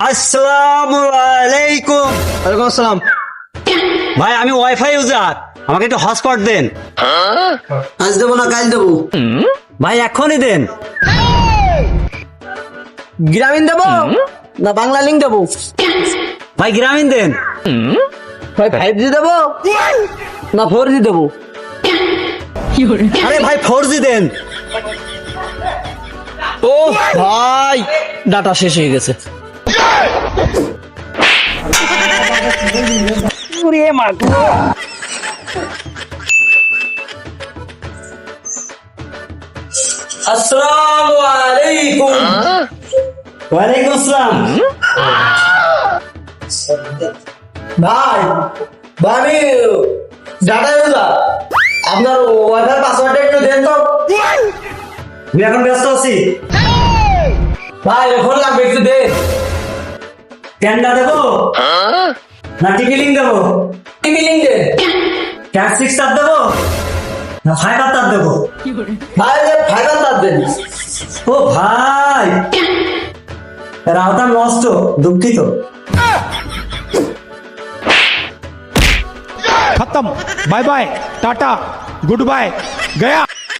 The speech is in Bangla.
আসসালামু আলাইকুম। ওয়ালাইকুম আসসালাম। ভাই আমি ওয়াইফাই ইউজার আমাকে একটু হটস্পট দেন। আজ দেবো না কাল দেবো। ভাই এখনই দেন। গ্রামীণ দেবো না বাংলা লিঙ্ক দেবো? ভাই গ্রামীণ দেন। ভাই ফাইভ জি দেবো না ফোর জি দেবো? আরে ভাই ফোর জি দেন। ও ভাই ডাটা শেষ হয়ে গেছে। আসসালামু আলাইকুম। ওয়ালাইকুম আসসালাম। ভাই ভাই আমি ডাটা ইউজার আপনার ওয়াইফাই পাসওয়ার্ডটা একটু দেন তো। আমি এখন ব্যস্ত আছি। ভাই এখন লাগবে একটু দেন টেন্ডা দেবো? না টিভি লিঙ্ক দেবো টিভি লিঙ্ক দেন ক্যাট সিক্স তার দেবো না ফাইবার তার দেবো ভাই ফাইবার তার দেন ও ভাই রাউটার নষ্ট দুঃখিত खत्म bye bye tata good bye गया